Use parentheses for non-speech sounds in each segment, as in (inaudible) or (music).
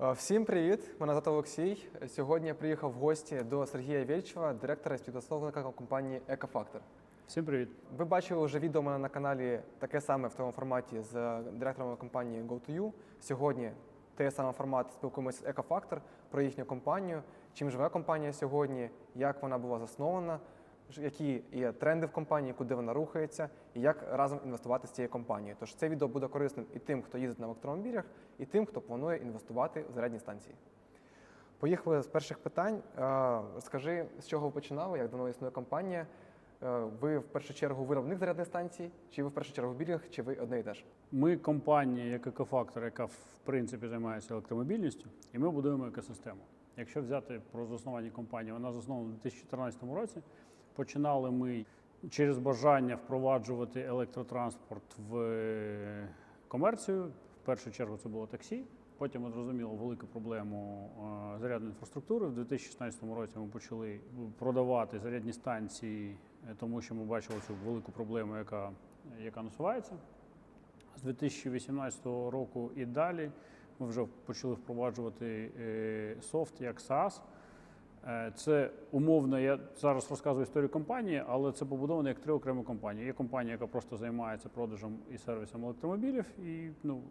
Е, Всім привіт! Мене звати Олексій. Сьогодні я приїхав в гості до Сергія Вєльчева, директора і співзасновника компанії Екофактор. Всім привіт. Ви бачили вже відео мене на каналі таке саме в тому форматі з директором компанії GoToYou. Сьогодні той самий формат спілкуємося з Екофактор про їхню компанію, чим живе компанія сьогодні, як вона була заснована, які є тренди в компанії, куди вона рухається, і як разом інвестувати з цією компанією. Тож це відео буде корисним і тим, хто їздить на електромобілях, і тим, хто планує інвестувати в зарядні станції. Поїхали з перших питань. Е, Скажи, з чого ви починали, як давно існує компанія? Е, Ви в першу чергу виробник зарядних станцій, чи ви в першу чергу білінг, чи ви одне і те ж? Ми компанія як екофактор, яка в принципі займається електромобільністю, і ми будуємо екосистему. Якщо взяти про заснування компанії, вона заснована у 2014 році. Починали ми через бажання впроваджувати електротранспорт в е, комерцію. В першу чергу це було таксі. Потім ми зрозуміли велику проблему зарядної інфраструктури. В 2016 році ми почали продавати зарядні станції, е, тому що ми бачили цю велику проблему, яка, яка насувається. З 2018 року і далі ми вже почали впроваджувати е, софт як SaaS. Е, Це умовно, я зараз розказую історію компанії, але це побудовано як три окремі компанії. Є компанія, яка просто займається продажем і сервісом електромобілів і ну,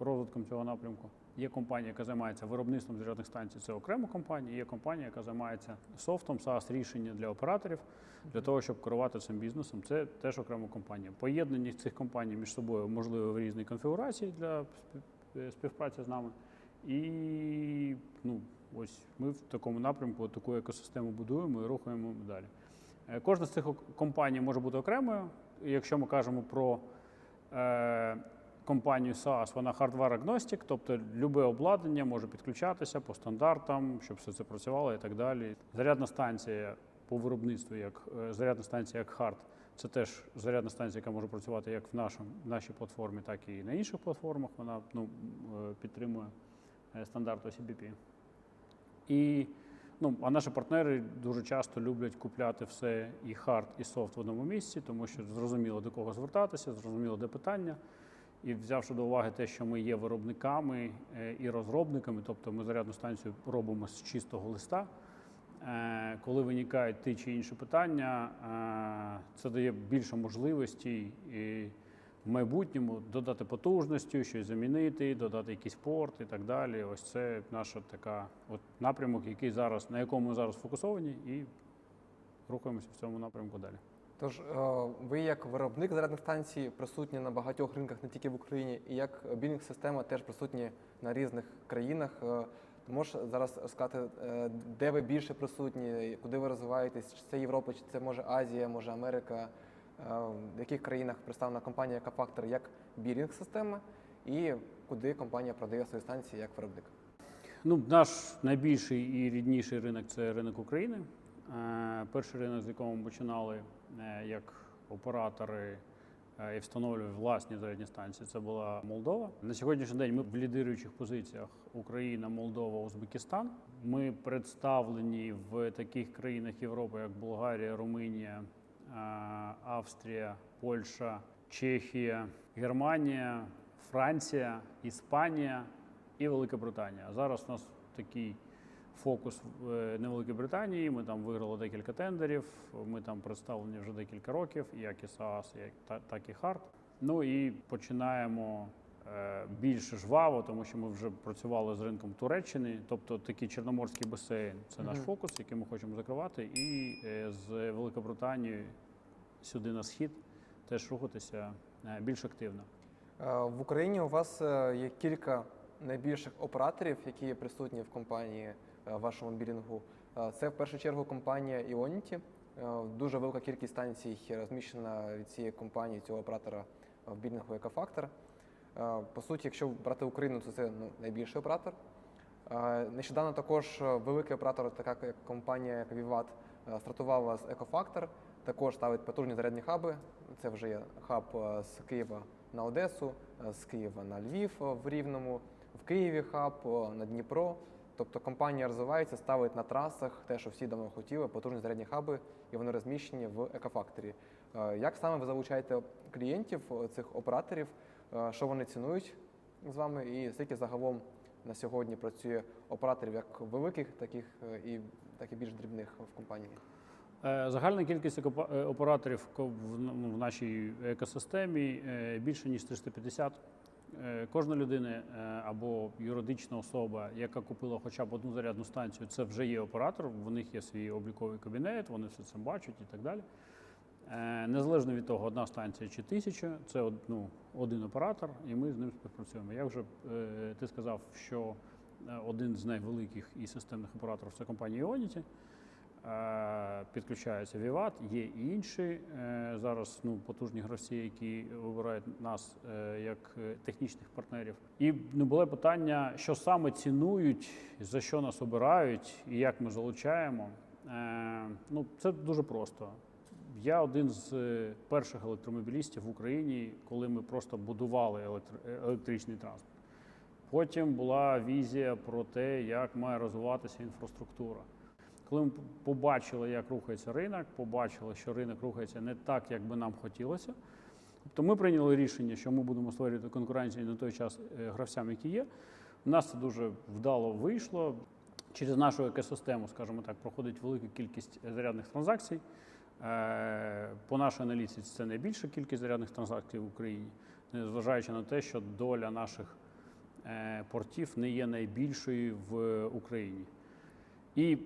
е, розвитком цього напрямку. Є компанія, яка займається виробництвом зарядних станцій, це окрема компанія. Є компанія, яка займається софтом, SaaS рішення для операторів для того, щоб керувати цим бізнесом. Це теж окрема компанія. Поєднані цих компаній між собою можливо в різній конфігурації для е, співпраці з нами. І ну, ось ми в такому напрямку таку екосистему будуємо і рухаємо далі. Е, Кожна з цих компаній може бути окремою. Якщо ми кажемо про е, компанію SaaS, вона hardware агностик, тобто любе обладнання може підключатися по стандартам, щоб все це працювало і так далі. Зарядна станція по виробництву, як е, зарядна станція як хард, це теж зарядна станція, яка може працювати як в нашому, в нашій платформі, так і на інших платформах. Вона ну, е, підтримує е, стандарт OCBP. І ну, а наші партнери дуже часто люблять купляти все і хард, і софт в одному місці, тому що зрозуміло до кого звертатися, зрозуміло де питання. І взявши до уваги те, що ми є виробниками е, і розробниками, тобто ми зарядну станцію робимо з чистого листа. Е, Коли виникають ті чи інші питання, е, це дає більше можливостей в майбутньому додати потужності, щось замінити, додати якийсь порт і так далі. Ось це наша така от напрямок, який зараз, на якому ми зараз фокусовані, і рухаємося в цьому напрямку далі. Тож е, ви як виробник зарядних станцій присутні на багатьох ринках, не тільки в Україні, і як білінг система теж присутні на різних країнах. Е, Ти можеш зараз сказати, е, де ви більше присутні, куди ви розвиваєтесь? Чи це Європа, чи це може Азія, може Америка? Е, В яких країнах представлена компанія Екофактор як білінг система, і куди компанія продає свої станції як виробник? Ну, наш найбільший і рідніший ринок це ринок України. Е, Перший ринок, з якого ми починали е, як оператори і встановлювали власні зарядні станції, це була Молдова. На сьогоднішній день ми в лідируючих позиціях Україна, Молдова, Узбекистан. Ми представлені в таких країнах Європи, як Болгарія, Румунія, Австрія, Польща, Чехія, Германія, Франція, Іспанія і Велика Британія. Зараз у нас такий фокус в е, на Великій Британії. Ми там виграли декілька тендерів. Ми там представлені вже декілька років, як і SaaS, як так і Hard. Ну і починаємо більш жваво, тому що ми вже працювали з ринком Туреччини, тобто такий чорноморський басейн це наш фокус, який ми хочемо закривати, і е, з Великобританії сюди на схід теж рухатися е, більш активно. Е, В Україні у вас е, є кілька найбільших операторів, які є присутні в компанії е, в вашому білінгу. Е, Це в першу чергу компанія. Е, Дуже велика кількість станцій розміщена від цієї компанії, цього оператора в білінгу Екофактор. Е, По суті, якщо брати Україну, то це ну, найбільший оператор. Е, Нещодавно також е, великий оператор, така як компанія Vivat, стартувала з Екофактор. Також ставить потужні зарядні хаби. Це вже є хаб з Києва на Одесу, з Києва на Львів в Рівному, в Києві хаб на Дніпро. Тобто компанія розвивається, ставить на трасах те, що всі давно хотіли, потужні зарядні хаби, і вони розміщені в екофакторі. Як саме ви залучаєте клієнтів цих операторів? Е, Що вони цінують з вами, і скільки загалом на сьогодні працює операторів як великих, таких е, і так і більш дрібних в компанії? Е, Загальна кількість операторів ну, в нашій екосистемі більше ніж 350. Е, Кожна людина або юридична особа, яка купила хоча б одну зарядну станцію, це вже є оператор. В них є свій обліковий кабінет, вони все це бачать і так далі. Е, Незалежно від того, одна станція чи тисяча, це ну, один оператор, і ми з ним співпрацюємо. Як вже е, ти сказав, що е, один з найвеликих і системних операторів це компанія. Е, Підключається Vivat, є і інші зараз ну, потужні гравці, які вибирають нас як технічних партнерів. І ну, було питання, що саме цінують, за що нас обирають і як ми залучаємо. Ну, це дуже просто. Я один з е, перших електромобілістів в Україні, коли ми просто будували е, електричний транспорт. Потім була візія про те, як має розвиватися інфраструктура. Коли ми побачили, як рухається ринок, побачили, що ринок рухається не так, як би нам хотілося. Тобто ми прийняли рішення, що ми будемо створювати конкуренцію на той час е, гравцям, які є. У нас це дуже вдало вийшло. Через нашу екосистему, скажімо так, проходить велика кількість зарядних транзакцій. Е, По нашій аналітиці це найбільша кількість зарядних транзакцій в Україні, незважаючи на те, що доля наших е, портів не є найбільшою в Україні. І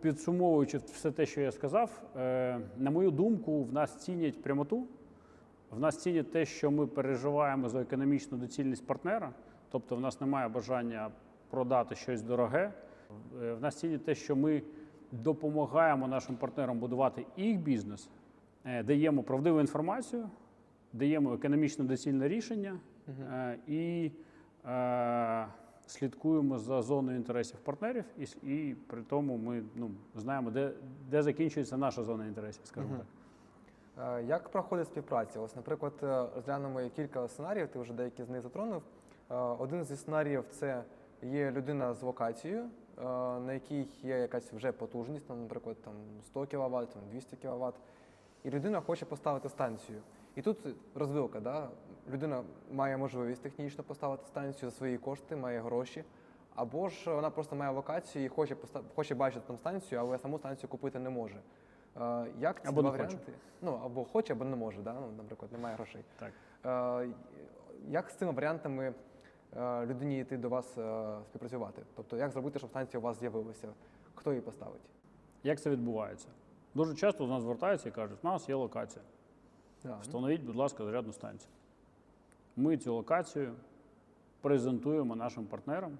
підсумовуючи все те, що я сказав, е, на мою думку, в нас цінять прямоту, в нас цінять те, що ми переживаємо за економічну доцільність партнера, тобто в нас немає бажання продати щось дороге. В нас цінять те, що ми допомагаємо нашим партнерам будувати їх бізнес, е, даємо правдиву інформацію, даємо економічно доцільне рішення е, і е, слідкуємо за зоною інтересів партнерів, і, і при тому ми ну, знаємо, де, де закінчується наша зона інтересів, скажімо так. Як проходить співпраця? Ось, наприклад, розглянемо кілька сценаріїв, ти вже деякі з них затронув. Один зі сценаріїв це є людина з локацією, е, на якій є якась вже потужність, там, наприклад, там 100 кВт, там 200 кВт, і людина хоче поставити станцію. І тут розвилка, да? людина має можливість технічно поставити станцію за свої кошти, має гроші. Або ж вона просто має локацію і хоче хоче бачити там станцію, але саму станцію купити не може. Е, Як ці Або два не хоче. варіанти? Ну або хоче, або не може, да? ну, наприклад, немає грошей. Так. Е, Як з цими варіантами е, людині йти до вас е, співпрацювати? Тобто, як зробити, щоб станція у вас з'явилася? Хто її поставить? Як це відбувається? Дуже часто до нас звертаються і кажуть, у нас є локація. Да. Встановіть, будь ласка, зарядну станцію. Ми цю локацію презентуємо нашим партнерам,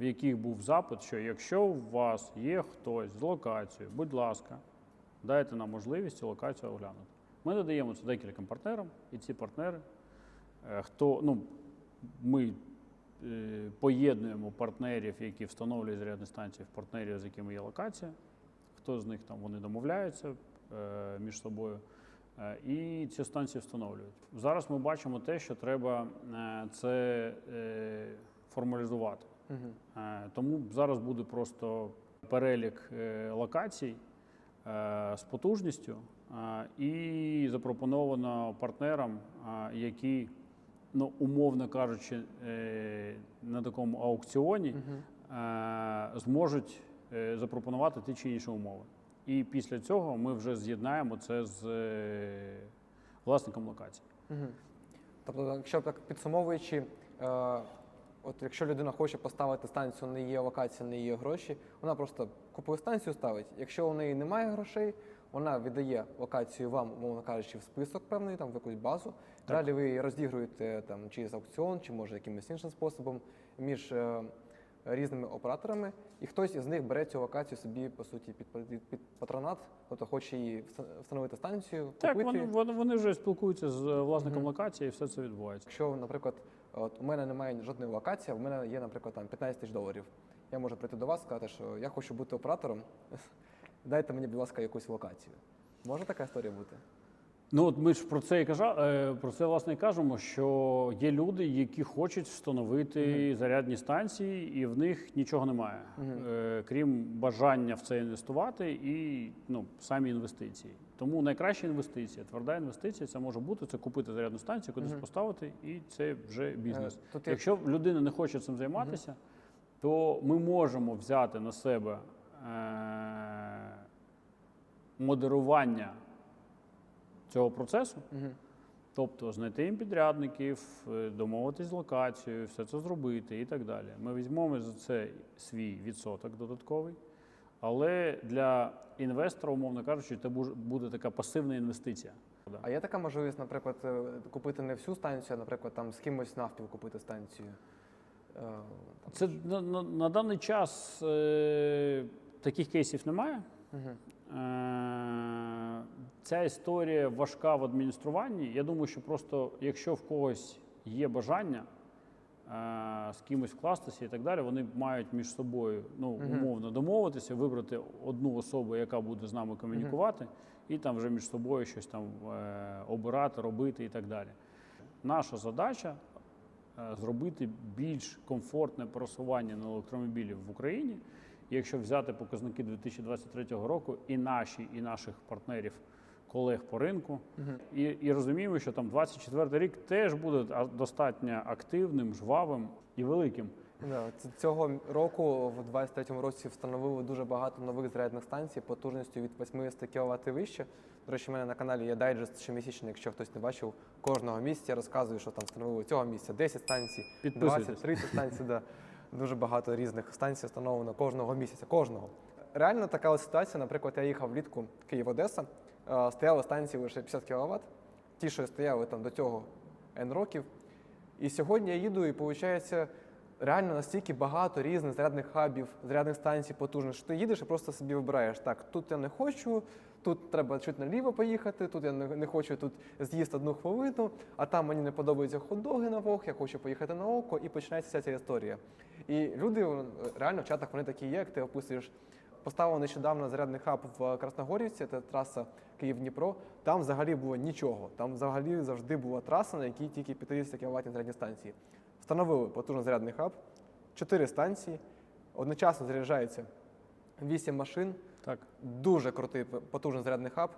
в яких був запит, що якщо у вас є хтось з локацією, будь ласка, дайте нам можливість цю локацію оглянути. Ми надаємо це декільком партнерам, і ці партнери, е, хто ну, ми е, поєднуємо партнерів, які встановлюють зарядні станції, в партнерів, з якими є локація. Хто з них там вони домовляються е, між собою. Е, І цю станцію встановлюють. Зараз ми бачимо те, що треба е, це е, формалізувати. Е, Тому зараз буде просто перелік е, локацій е, з потужністю е, і запропоновано партнерам, е, які, ну, умовно кажучи, е, на такому аукціоні е, зможуть е, запропонувати ті чи інші умови. І після цього ми вже з'єднаємо це з власником локації. Мгм. Тобто, якщо так підсумовуючи, от якщо людина хоче поставити станцію, не є локація, не є гроші, вона просто купує станцію, ставить. Якщо у неї немає грошей, вона віддає локацію вам, умовно кажучи, в список певний, там в якусь базу. Так. Далі ви її розігруєте там через аукціон, чи може якимось іншим способом між е, різними операторами, і хтось із них бере цю локацію собі по суті під, під, під патронат, тобто хоче її вста- встановити станцію, Так, купити. вони, вони, вони вже спілкуються з е, власником Мгм. локації, і все це відбувається. Якщо, наприклад, от у мене немає жодної локації, в мене є, наприклад, там 15 тисяч доларів. Я можу прийти до вас сказати, що я хочу бути оператором. Дайте мені, будь ласка, якусь локацію. Може така історія бути? Ну от ми ж про це і кажа, е, про це власне і кажемо, що є люди, які хочуть встановити зарядні станції, і в них нічого немає, е, крім бажання в це інвестувати і ну, самі інвестиції. Тому найкраща інвестиція, тверда інвестиція, це може бути це купити зарядну станцію, кудись поставити, і це вже бізнес. Е, тут є- Якщо людина не хоче цим займатися, то ми можемо взяти на себе е- модерування цього процесу, Мгм. тобто знайти їм підрядників, е, домовитись з локацією, все це зробити і так далі. Ми візьмемо за це свій відсоток додатковий, але для інвестора, умовно кажучи, це буде така пасивна інвестиція. А є така можливість, наприклад, е, купити не всю станцію, а, наприклад, там з кимось навпіл купити станцію. Е. Це на, на, на даний час е, таких кейсів немає. Мгм. Е, Ця історія важка в адмініструванні. Я думаю, що просто якщо в когось є бажання е, з кимось вкластися і так далі, вони мають між собою ну, умовно домовитися, вибрати одну особу, яка буде з нами комунікувати, і там вже між собою щось там е, обирати, робити і так далі. Наша задача зробити більш комфортне пересування на електромобілі в Україні. Якщо взяти показники 2023 року, і наші, і наших партнерів, колег по ринку, і, і розуміємо, що там 24 рік теж буде достатньо активним, жвавим і великим. Да, цього року, в 23-му році, встановили дуже багато нових зарядних станцій потужністю від 80 кВт і вище. До речі, у мене на каналі є дайджест щомісячний, якщо хтось не бачив, кожного місяця я розказую, що там встановили цього місяця 10 станцій, Підписуйтесь. 20-30 станцій. Да. Дуже багато різних станцій встановлено кожного місяця, кожного. Реально така от ситуація, наприклад, я їхав влітку Київ-Одеса, е, стояли станції лише 50 кВт, ті, що стояли там до цього N років. І сьогодні я їду, і виходить, реально настільки багато різних зарядних хабів, зарядних станцій потужних, що ти їдеш і просто собі вибираєш. Так, тут я не хочу, тут треба чуть наліво поїхати, тут я не, хочу тут з'їсти одну хвилину, а там мені не подобаються хот-доги на вог, я хочу поїхати на око, і починається вся ця історія. І люди реально в чатах вони такі є, як ти описуєш. Поставив нещодавно зарядний хаб в Красногорівці, це траса Київ-Дніпро. Там взагалі було нічого. Там взагалі завжди була траса, на якій тільки 50 кВт зарядні станції. Встановили потужний зарядний хаб, 4 станції, одночасно заряджається 8 машин, Так. дуже крутий потужний зарядний хаб.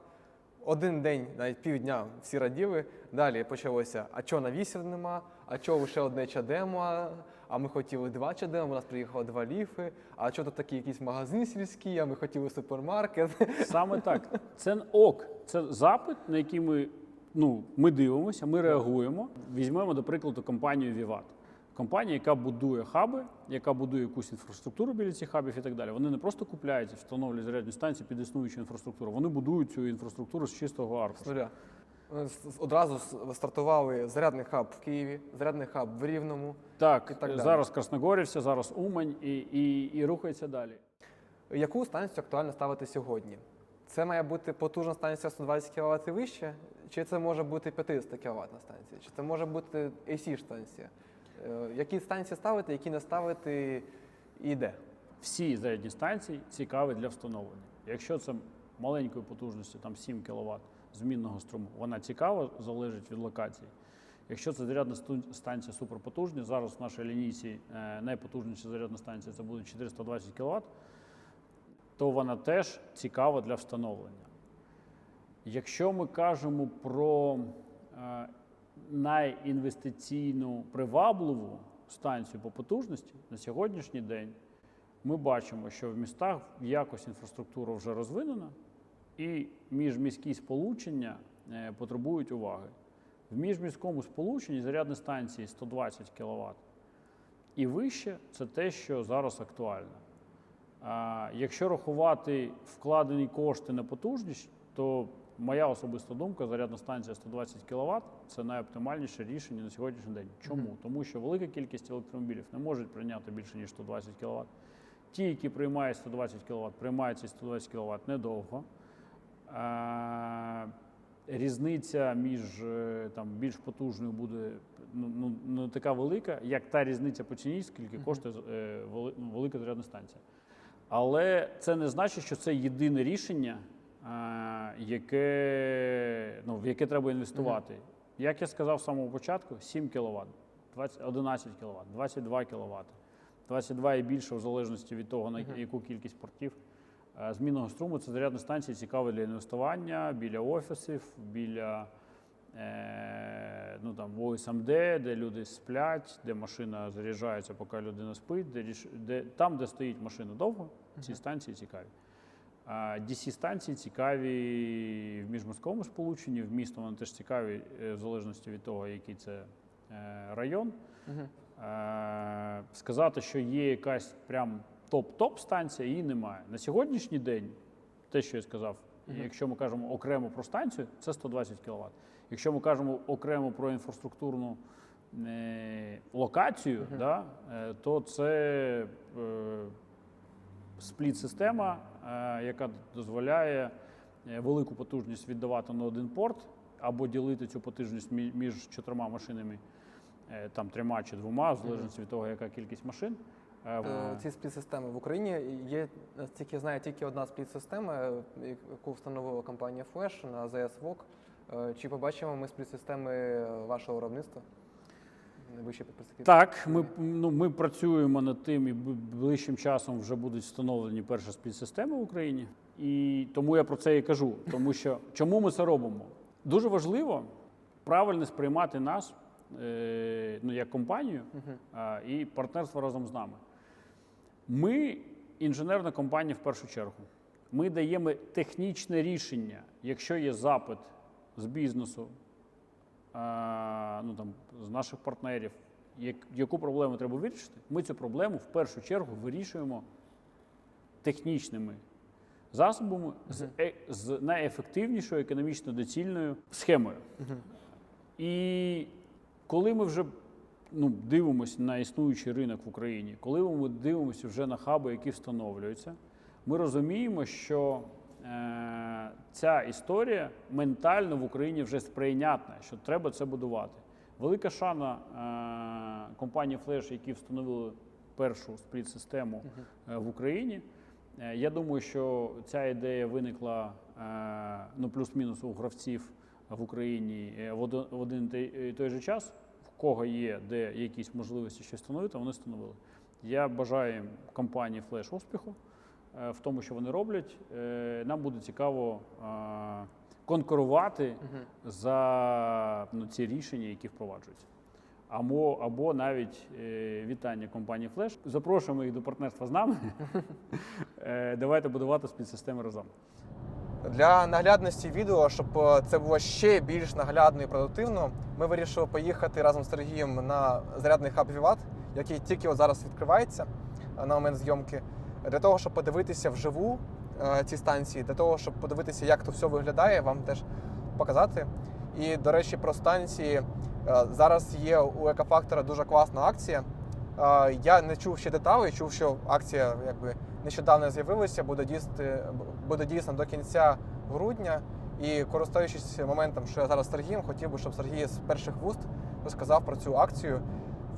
Один день, навіть півдня всі раділи. Далі почалося: а чого на 8 нема, а чого лише одне чадемо, а ми хотіли два чадемо, у нас приїхало два ліфи, а чого тут такий якийсь магазин сільський, а ми хотіли супермаркет. Саме так. Це ок. Це запит, на який ми, ну, ми дивимося, ми реагуємо. Візьмемо, до прикладу, компанію Vivat. Компанія, яка будує хаби, яка будує якусь інфраструктуру біля цих хабів і так далі. Вони не просто купляють і встановлюють зарядні станції під існуючу інфраструктуру. Вони будують цю інфраструктуру з чистого аркушу. Одразу стартували зарядний хаб в Києві, зарядний хаб в Рівному. Так, І так далі. зараз Красногорівся, зараз Умань і, і, і рухається далі. Яку станцію актуально ставити сьогодні? Це має бути потужна станція 120 кВт і вище, чи це може бути 50 кВт станція, чи це може бути AC станція? Е, Які станції ставити, які не ставити і де? всі зарядні станції цікаві для встановлення. Якщо це маленької потужності, там 7 кВт змінного струму, вона цікава, залежить від локації. Якщо це зарядна станція суперпотужна, зараз в нашій лінійці е, найпотужніша зарядна станція це буде 420 кВт, то вона теж цікава для встановлення. Якщо ми кажемо про е, найінвестиційну привабливу станцію по потужності на сьогоднішній день, ми бачимо, що в містах якось інфраструктура вже розвинена, і міжміські сполучення е, потребують уваги. В міжміському сполученні зарядні станції 120 кВт і вище це те, що зараз актуально. А, якщо рахувати вкладені кошти на потужність, то моя особиста думка, зарядна станція 120 кВт це найоптимальніше рішення на сьогоднішній день. Чому? Мгм. Тому що велика кількість електромобілів не можуть прийняти більше ніж 120 кВт. Ті, які приймають 120 кВт, приймають ці 120 кВт недовго. А, різниця між е, там більш потужною буде ну, ну, не така велика, як та різниця по ціні, скільки коштує е, ну, велика зарядна станція. Але це не значить, що це єдине рішення е, яке, ну, в яке треба інвестувати. Як я сказав з самого початку, 7 кВт, 20, 11 кВт, 22 кВт, 22 і більше, в залежності від того, на яку кількість портів. Е, Змінного струму це зарядні станції цікаві для інвестування біля офісів, біля е, ну, там, ОСМД, де люди сплять, де машина заряджається, поки людина спить, де, де, там, де стоїть машина довго, ці станції цікаві. А DC-станції цікаві в міжморському сполученні, в місто вони теж цікаві, е, в залежності від того, який це е, район. Е, Сказати, що є якась прям топ-топ станція, її немає. На сьогоднішній день, те, що я сказав, якщо ми кажемо окремо про станцію, це 120 кВт. Якщо ми кажемо окремо про інфраструктурну е, локацію, да, е, то це спліт-система, е, яка дозволяє е, велику потужність віддавати на один порт або ділити цю потужність між чотирма машинами, е, там трьома чи двома, в залежності від того, яка кількість машин. Ці спліт-системи в Україні є тільки знаю тільки одна спліт-система, яку встановила компанія Flash на ZS VOC. Чи побачимо ми спліт-системи вашого виробництва? Найближчі перспективі? Так, ми, ну, ми працюємо над тим, і ближчим часом вже будуть встановлені перші спліт-системи в Україні. І тому я про це і кажу. Тому що чому ми це робимо? Дуже важливо правильно сприймати нас е, ну, як компанію а, і партнерство разом з нами. Ми інженерна компанія в першу чергу. Ми даємо технічне рішення, якщо є запит з бізнесу, ну, там, з наших партнерів, як, яку проблему треба вирішити, ми цю проблему в першу чергу вирішуємо технічними засобами з, е, з найефективнішою економічно доцільною схемою. І коли ми вже ну, дивимося на існуючий ринок в Україні, коли ми дивимося вже на хаби, які встановлюються, ми розуміємо, що е, ця історія ментально в Україні вже сприйнятна, що треба це будувати. Велика шана е, компанії Flash, які встановили першу спліт-систему е, в Україні. Е, Я думаю, що ця ідея виникла е, ну, плюс-мінус у гравців в Україні е, в один, той, і той же час, в кого є де якісь можливості щось встановити, вони встановили. Я бажаю компанії Flash успіху е, в тому, що вони роблять. Е, Нам буде цікаво е, конкурувати за ну, ці рішення, які впроваджуються. Або, або навіть е, вітання компанії Flash. Запрошуємо їх до партнерства з нами. (laughs) Е, Давайте будувати спецсистеми разом. Для наглядності відео, щоб е, це було ще більш наглядно і продуктивно, ми вирішили поїхати разом з Сергієм на зарядний хаб Віват, який тільки от зараз відкривається е, на момент зйомки, для того, щоб подивитися вживу е, ці станції, для того, щоб подивитися, як то все виглядає, вам теж показати. І, до речі, про станції е, зараз є у Екофактора дуже класна акція. Е, Я не чув ще деталей, чув, що акція якби нещодавно з'явилася, буде дійсти буде дійсно до кінця грудня. І користуючись моментом, що я зараз з Сергієм, хотів би, щоб Сергій з перших вуст розказав про цю акцію.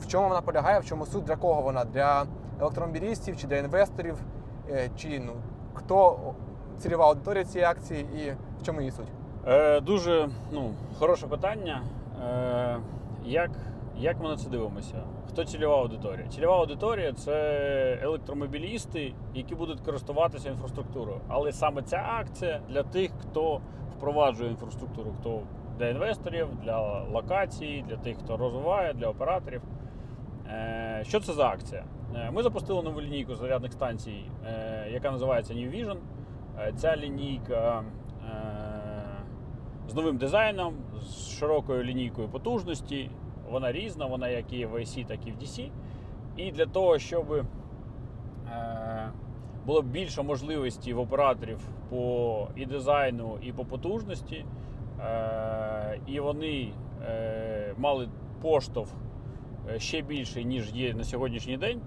В чому вона полягає, в чому суть, для кого вона? Для електромобілістів чи для інвесторів, Е, чи ну хто цільова аудиторія цієї акції і в чому її суть? Е, дуже ну, хороше питання. Е, як, як ми на це дивимося? Хто цільова аудиторія? Цільова аудиторія це електромобілісти, які будуть користуватися інфраструктурою. Але саме ця акція для тих, хто впроваджує інфраструктуру, хто для інвесторів, для локацій, для тих, хто розвиває, для операторів. Е, Що це за акція? Е, Ми запустили нову лінійку зарядних станцій, е, яка називається New Vision. Ця лінійка з новим дизайном, з широкою лінійкою потужності. Вона різна, вона як і в AC, так і в DC. І для того, щоб було більше можливостей в операторів по і дизайну, і по потужності, і вони мали поштовх ще більший, ніж є на сьогоднішній день.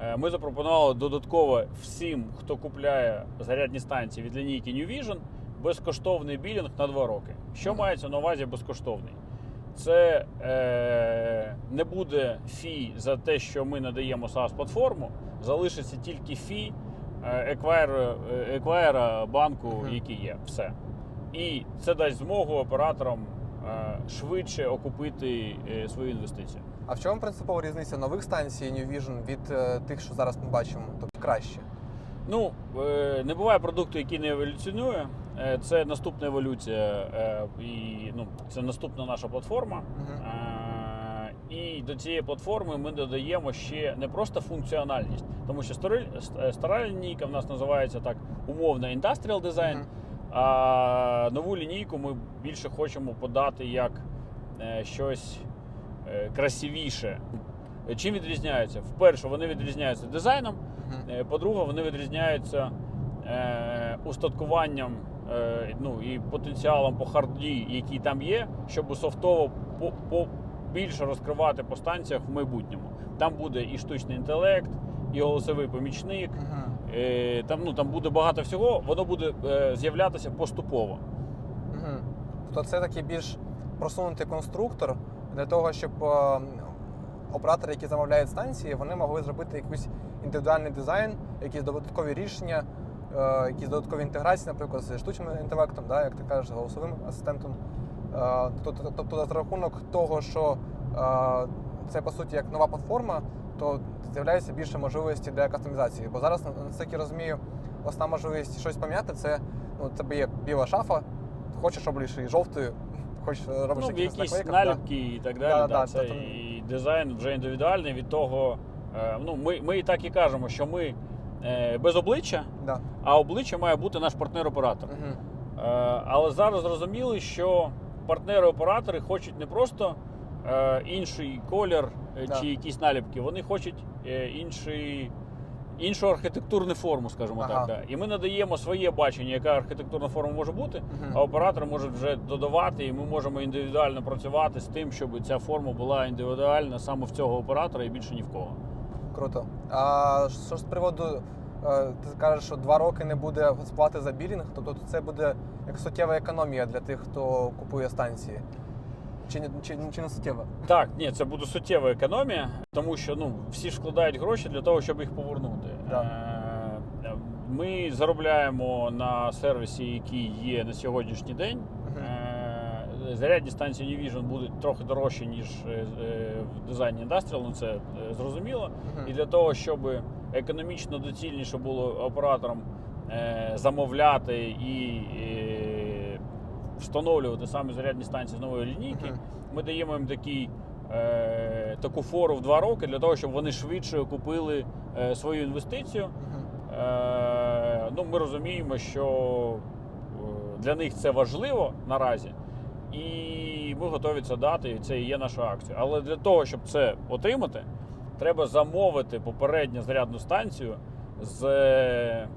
Е, Ми запропонували додатково всім, хто купляє зарядні станції від лінійки New Vision, безкоштовний білінг на 2 роки. Що мається на увазі безкоштовний? Це е, не буде фі за те, що ми надаємо SaaS платформу залишиться тільки фі е, е, еквайра банку, який є. Все. І це дасть змогу операторам е, швидше окупити е, свою інвестицію. А в чому принципова різниця нових станцій New Vision від е, тих, що зараз ми бачимо? Тобто краще. Ну, е, не буває продукту, який не еволюціонує. Е, Це наступна еволюція, е, і ну, це наступна наша платформа. Мгм. Е, І до цієї платформи ми додаємо ще не просто функціональність, тому що старий- ст- стара лінійка в нас називається так умовно Industrial Design, Мгм. а нову лінійку ми більше хочемо подати як е, щось красивіше. Чим відрізняються? Вперше, вони відрізняються дизайном. Е, По-друге, вони відрізняються е, устаткуванням е, ну, і потенціалом по харді, який там є, щоб софтово по, по, більше розкривати по станціях в майбутньому. Там буде і штучний інтелект, і голосовий помічник. Е, там, ну, там буде багато всього, воно буде е, з'являтися поступово. Мгм. Тобто це такий більш просунутий конструктор для того, щоб е, оператори, які замовляють станції, вони могли зробити якийсь індивідуальний дизайн, якісь додаткові рішення, е, якісь додаткові інтеграції, наприклад, з штучним інтелектом, да, як ти кажеш, з голосовим асистентом. Е, Тобто, за рахунок того, що це по суті як нова платформа, то з'являється більше можливості для кастомізації. Бо зараз, наскільки розумію, основна можливість щось поміняти це ну, тебе є біла шафа, хочеш робиш її жовтою, хочеш робиш Ну, якісь якісь наклейках, да. наліпки і так далі. Да, Да, да, це тобто- і дизайн вже індивідуальний від того. е, Ну, ми, ми і так і кажемо, що ми е, без обличчя, Да. а обличчя має бути наш партнер-оператор. Е, Але зараз зрозуміли, що партнери-оператори хочуть не просто інший колір Да. чи якісь наліпки, вони хочуть інший. Іншу архітектурну форму, скажімо Ага. так. Да. І ми надаємо своє бачення, яка архітектурна форма може бути, Мгм. а оператор може вже додавати, і ми можемо індивідуально працювати з тим, щоб ця форма була індивідуальна саме в цього оператора і більше ні в кого. Круто. А що з приводу, е, ти кажеш, що два роки не буде сплати за білінг, тобто це буде як суттєва економія для тих, хто купує станції. Чи, не- чи, чи не суттєва? Так, ні, це буде суттєва економія, тому що ну всі ж вкладають гроші для того, щоб їх повернути. Да. Е, Ми заробляємо на сервісі, який є на сьогоднішній день. Е, Зарядні станції New Vision будуть трохи дорожчі, ніж е, е, в дизайні Industrial, ну це е, зрозуміло. І для того, щоб економічно доцільніше було операторам е, замовляти і е, встановлювати саме зарядні станції з нової лінійки, ми даємо їм такий, е, таку фору в два роки для того, щоб вони швидше купили е, свою інвестицію. Е, ну, ми розуміємо, що е, для них це важливо наразі, і ми готові це дати, і це і є наша акція. Але для того, щоб це отримати, треба замовити попередню зарядну станцію з е,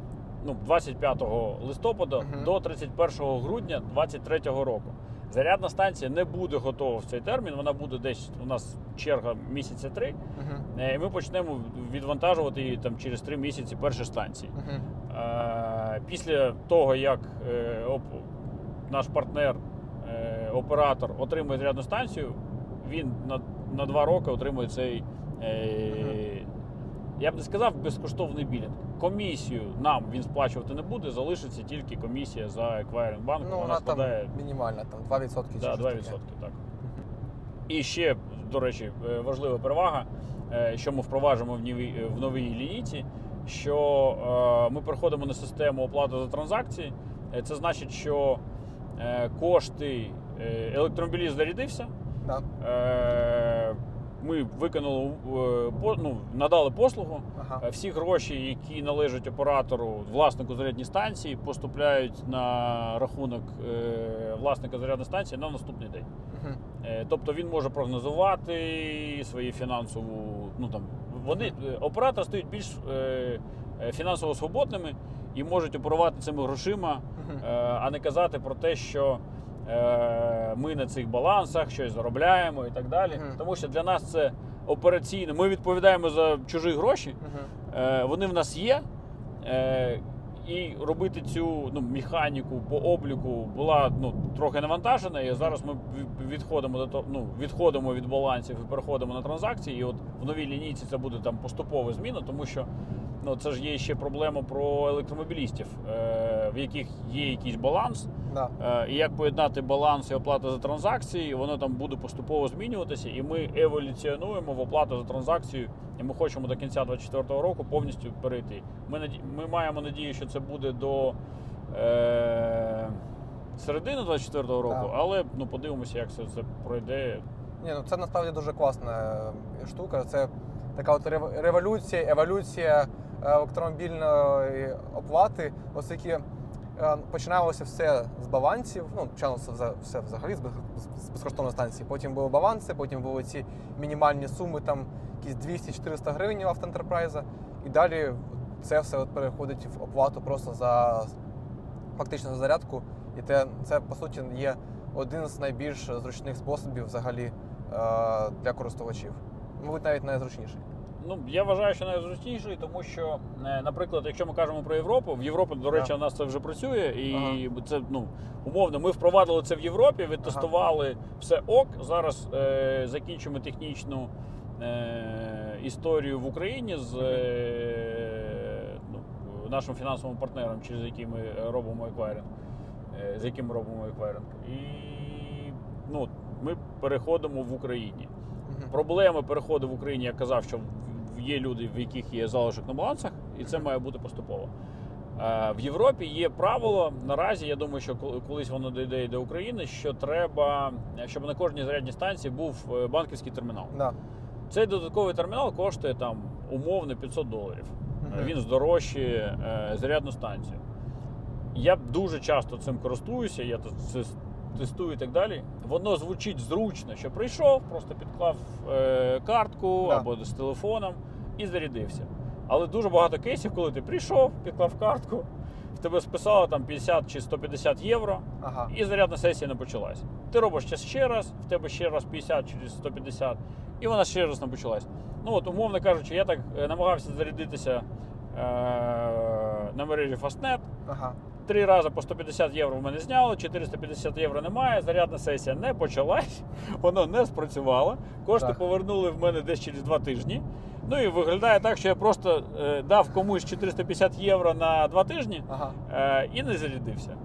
ну, 25 листопада Мгм. до 31 грудня 2023 року. Зарядна станція не буде готова в цей термін. Вона буде десь у нас черга місяця три. Мгм. Е, І ми почнемо відвантажувати її там через три місяці перші станції. Мгм. Е, Після того, як е, оп- наш партнер, е, оператор отримує зарядну станцію, він на, на два роки отримує цей. е, Я б не сказав безкоштовний білінг. Комісію нам він сплачувати не буде, залишиться тільки комісія за еквайринг банку. Ну, вона вона там мінімальна, там 2% чи Да, 2%, таке. так. І ще, до речі, е, важлива перевага, е, що ми впроваджуємо в новій, в новій лінійці, що е, ми переходимо на систему оплати за транзакції. Е, Це значить, що е, кошти е, електромобіліст зарядився. Да. е, Ми виконали е, ну, надали послугу. Ага. Е, Всі гроші, які належать оператору, власнику зарядної станції, поступляють на рахунок е, власника зарядної станції на наступний день. Е, Тобто він може прогнозувати свої фінансову. Ну там вони оператори стають більш фінансово свободними і можуть оперувати цими грошима, е, а не казати про те, що ми на цих балансах щось заробляємо і так далі. Мгм. Тому що для нас це операційно. Ми відповідаємо за чужі гроші. Е, вони в нас є. Е, і робити цю ну, механіку по обліку була ну, трохи навантажена. І зараз ми відходимо до того, ну, відходимо від балансів і переходимо на транзакції. І от в новій лінійці це буде там поступова зміна, тому що ну це ж є ще проблема про електромобілістів, е, в яких є якийсь баланс. Да. Е, І як поєднати баланс і оплату за транзакції, воно там буде поступово змінюватися, і ми еволюціонуємо в оплату за транзакцію, і ми хочемо до кінця 2024 року повністю перейти. Ми, наді- ми маємо надію, що це буде до е, середини 2024 року, Так. але ну, подивимося, як це, це пройде. Ні, ну це насправді дуже класна е, штука. Це така от рев- революція, еволюція електромобільної оплати, оскільки е, починалося все з балансів. Ну, почалося все взагалі з без- з- з безкоштовної станції. Потім були баланси, потім були ці мінімальні суми, там якісь 200-400 гривень автоентерпрайза. І далі це все от переходить в оплату просто за фактично за зарядку. І те, це по суті є один з найбільш зручних способів взагалі е, для користувачів. Мабуть, навіть найзручніший. Ну, я вважаю, що найзручніший, тому що, е, наприклад, якщо ми кажемо про Європу, в Європі, до речі, Так. у нас це вже працює, і це ну умовно. Ми впровадили це в Європі, відтестували все ок. Зараз е, закінчимо технічну е, історію в Україні з е, ну, нашим фінансовим партнером, через який ми робимо еквайринг, е, з яким ми робимо еквайринг. І ну, ми переходимо в Україні. Проблеми переходу в Україні, я казав, що є люди, в яких є залишок на балансах, і це має бути поступово. Е, В Європі є правило наразі. Я думаю, що колись воно дійде і до України, що треба, щоб на кожній зарядній станції був е, банківський термінал. Да. Цей додатковий термінал коштує там умовно 500 доларів. Мгм. Він здорожчує зарядну станцію. Я дуже часто цим користуюся, я тут це тестую і так далі. Воно звучить зручно, що прийшов, просто підклав е, картку Да. або з телефоном і зарядився. Але дуже багато кейсів, коли ти прийшов, підклав картку, в тебе списало там 50 чи 150 євро, Ага. і зарядна сесія не почалась. Ти робиш це ще раз, в тебе ще раз 50 через 150, і вона ще раз не почалась. Ну от, умовно кажучи, я так е, намагався зарядитися е- на мережі Fastnet. Ага. Три рази по 150 євро в мене зняло, 450 євро немає. Зарядна сесія не почалась, (laughs) воно не спрацювало. Кошти Так. повернули в мене десь через два тижні. Ну і виглядає так, що я просто е, дав комусь 450 євро на два тижні Ага. е, і не зарядився.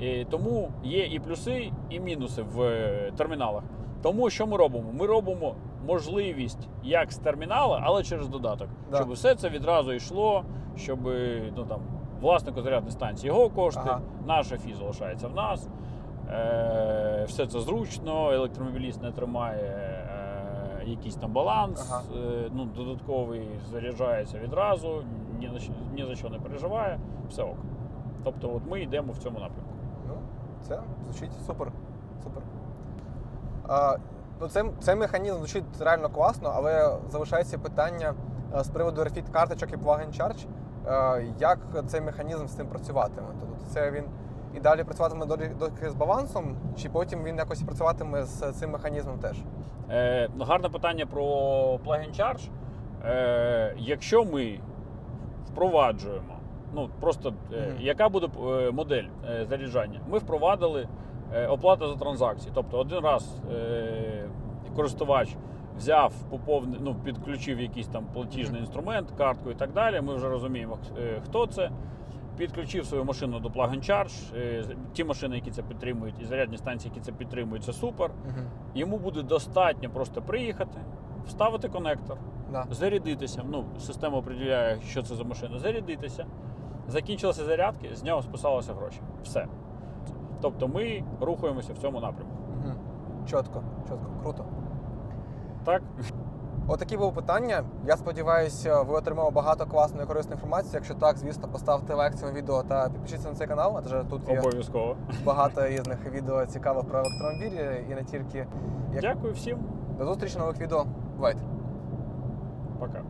І тому є і плюси, і мінуси в е, терміналах. Тому що ми робимо? Ми робимо можливість як з термінала, але через додаток, Да. щоб все це відразу йшло, щоб ну там власнику зарядної станції його кошти, Ага. наша фі залишається в нас. Е, все це зручно, електромобіліст не тримає е, якийсь там баланс, Ага. е, ну, додатковий заряджається відразу, ні, ні за що не переживає, все ок. Тобто, от ми йдемо в цьому напрямку. Ну, це звучить супер. Супер. А, ну, це, цей механізм звучить реально класно, але залишається питання е, з приводу refit карточок і plug-in charge. Е, Як цей механізм з цим працюватиме? Тобто це він і далі працюватиме доки з балансом, чи потім він якось працюватиме з цим механізмом теж? Е, ну, гарне питання про плагін Charge. Е, якщо ми впроваджуємо, ну просто е, яка буде е, модель е, заряджання? Ми впровадили е, оплату за транзакції. Тобто один раз е, користувач взяв, поповни, ну, підключив якийсь там платіжний інструмент, картку і так далі. Ми вже розуміємо, е, хто це. Підключив свою машину до Plug Charge. Е, Ті машини, які це підтримують, і зарядні станції, які це підтримують, це супер. Йому буде достатньо просто приїхати, вставити конектор, Да. зарядитися. Ну, система определяє, що це за машина. Зарядитися. Закінчилися зарядки, з нього списалися гроші. Все. Тобто ми рухаємося в цьому напрямку. Чітко, чітко, круто. Так? Отакі були питання. Я сподіваюся, ви отримали багато класної і корисної інформації. Якщо так, звісно, поставте лайк цьому відео та підпишіться на цей канал, адже тут є Обов'язково. багато різних відео цікавих про електромобілі і не тільки. Як... Дякую всім. До зустрічі нових відео. Бувайте! Пока.